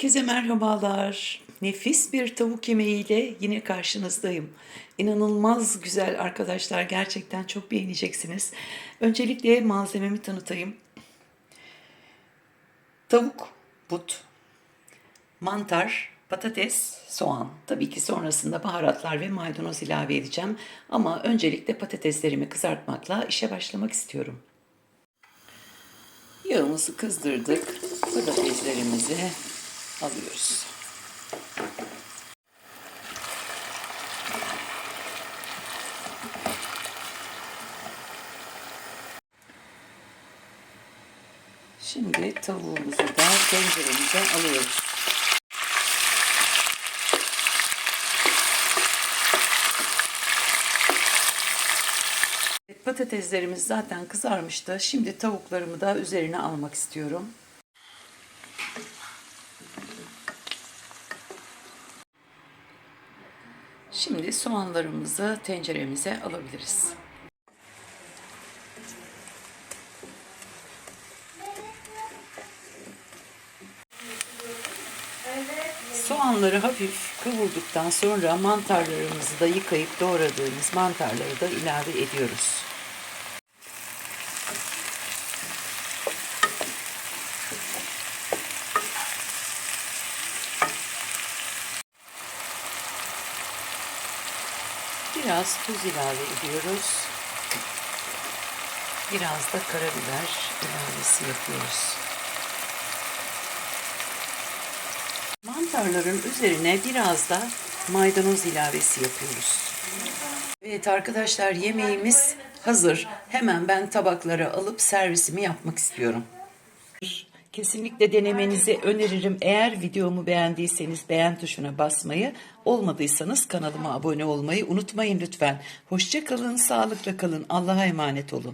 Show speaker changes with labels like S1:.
S1: Herkese merhabalar. Nefis bir tavuk yemeğiyle yine karşınızdayım. İnanılmaz güzel arkadaşlar. Gerçekten çok beğeneceksiniz. Öncelikle malzememi tanıtayım. Tavuk, but, mantar, patates, soğan. Tabii ki sonrasında baharatlar ve maydanoz ilave edeceğim. Ama öncelikle patateslerimi kızartmakla işe başlamak istiyorum. Yağımızı kızdırdık. Patateslerimizi alıyoruz. Şimdi tavuğumuzu da tenceremize alıyoruz. Patateslerimiz zaten kızarmıştı. Şimdi tavuklarımı da üzerine almak istiyorum. Şimdi soğanlarımızı tenceremize alabiliriz. Soğanları hafif kavurduktan sonra mantarlarımızı da yıkayıp doğradığımız mantarları da ilave ediyoruz. Biraz tuz ilave ediyoruz. Biraz da karabiber ilavesi yapıyoruz. Mantarların üzerine biraz da maydanoz ilavesi yapıyoruz. Evet arkadaşlar yemeğimiz hazır. Hemen ben tabaklara alıp servisimi yapmak istiyorum. Kesinlikle denemenizi öneririm. Eğer videomu beğendiyseniz beğen tuşuna basmayı, olmadıysanız kanalıma abone olmayı unutmayın lütfen. Hoşça kalın, sağlıkla kalın. Allah'a emanet olun.